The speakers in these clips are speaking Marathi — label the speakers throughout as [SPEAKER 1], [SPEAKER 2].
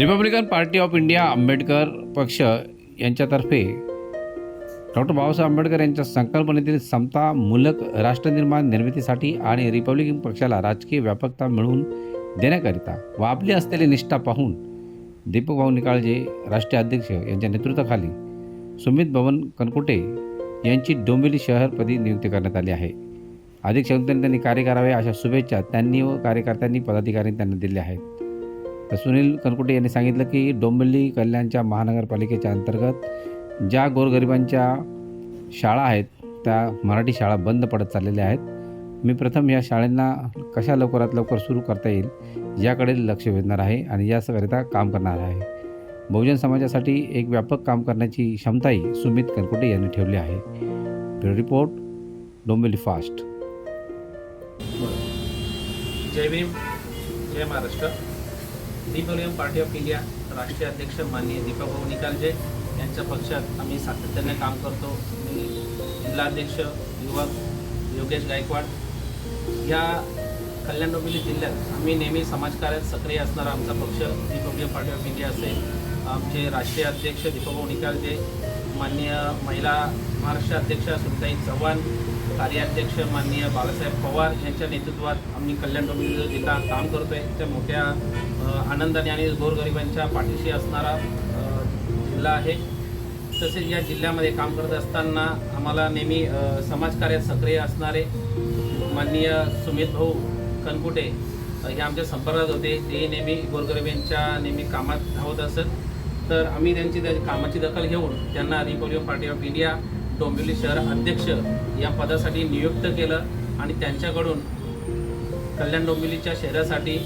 [SPEAKER 1] Republican party of India Ambedkar पक्ष यांच्यातर्फे डॉक्टर बाबासाहेब आंबेडकर यांच्या संकल्पनेतील समतामूलक राष्ट्रनिर्माण निर्मितीसाठी आणि रिपब्लिकन पक्षाला राजकीय व्यापकता मिळवून देण्याकरिता व आपली असलेली निष्ठा पाहून दीपक भाऊ निकाळजे राष्ट्रीय अध्यक्ष यांच्या नेतृत्वाखाली सुमित भवन कनकुटे यांची डोंबिवली शहरपदी नियुक्ती करण्यात आली आहे. अधिक क्षमतेने त्यांनी कार्य करावे अशा शुभेच्छा त्यांनी व कार्यकर्त्यांनी पदाधिकाऱ्यांनी त्यांना दिल्या आहेत. तर सुनील कनकुटे यांनी सांगितलं की डोंबिवली कल्याणच्या महानगरपालिकेच्या अंतर्गत ज्या गोरगरिबांच्या शाळा आहेत त्या मराठी शाळा बंद पडत चाललेल्या आहेत. मी प्रथम या शाळांना कशा लवकरात लवकर सुरू करता येईल याकडे लक्ष वेधणार आहे आणि याकरिता काम करणार आहे. बहुजन समाजासाठी एक व्यापक काम करण्याची क्षमताही सुमित कनकुटे यांनी ठेवली आहे. Bureau report Dombivli fast.
[SPEAKER 2] Jai Bhim Jai Maharashtra. Republican party of India राष्ट्रीय अध्यक्ष माननीय दीपक निकालजे यांच्या पक्षात आम्ही सातत्याने काम करतो. मी जिल्हाध्यक्ष युवक योगेश गायकवाड. या कल्याण डोंबिवली जिल्ह्यात आम्ही नेहमी समाजकार्यात सक्रिय असणारा आमचा पक्ष रिपब्लिकन पार्टी ऑफ इंडिया असेल. आमचे राष्ट्रीय अध्यक्ष दीपकभाऊ निकालजे माननीय महिला महाराष्ट्र अध्यक्ष सुनताई चव्हाण कार्याध्यक्ष माननीय बाळासाहेब पवार यांच्या नेतृत्वात आम्ही कल्याण डोंबिवली जिल्हा काम करतो आहे त्या मोठ्या आनंदाने आणि गोरगरिबांच्या पाठीशी असणारा जिल्हा आहे. तसेच या जिल्ह्यामध्ये काम करत असताना आम्हाला नेहमी समाजकार्यात सक्रिय असणारे माननीय सुमित भाऊ कनकुटे हे आमच्या संपर्कात होते. ते नेहमी गोरगरिबांच्या नेहमी कामात धावत असत. तर आम्ही त्यांची त्या कामाची दखल घेऊन त्यांना Republican party of India Dombivli शहर अध्यक्ष या पदासाठी नियुक्त केलं आणि त्यांच्याकडून कल्याण डोंबिवलीच्या शहरासाठी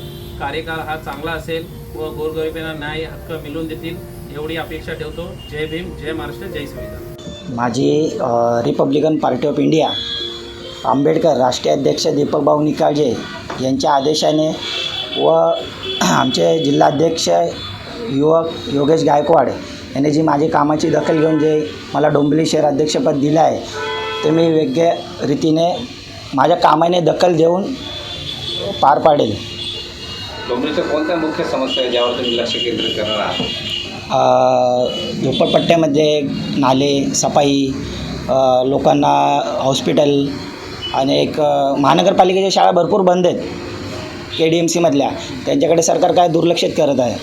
[SPEAKER 2] कार्यकाळ हा चांगला असेल व गोरगरिबांना न्याय हक्क मिळवून देतील एवढी अपेक्षा ठेवतो. जय भीम जय महाराष्ट्र जय संविधान.
[SPEAKER 3] माझी Republican party of India Ambedkar राष्ट्रीय अध्यक्ष दीपकभाऊ निकाळजे यांच्या आदेशाने व आमचे जिल्हाध्यक्ष युवक योगेश गायकवाड यांनी जी माझी कामाची दखल घेऊन जे मला डोंबिवली शहर अध्यक्षपद दिलं आहे ते मी योग्य रीतीने माझ्या कामाने दखल देऊन पार पाडेल.
[SPEAKER 4] डोंबिवलीच्या कोणत्या मुख्य समस्या आहे ज्यावर तुम्ही लक्ष केंद्रित करणार आहात?
[SPEAKER 3] झोपडपट्ट्यामध्ये नाले सफाई लोकांना हॉस्पिटल आणि एक महानगरपालिकेच्या शाळा भरपूर बंद आहेत के डी एम सीमधल्या त्यांच्याकडे सरकार काय दुर्लक्षित करत आहे?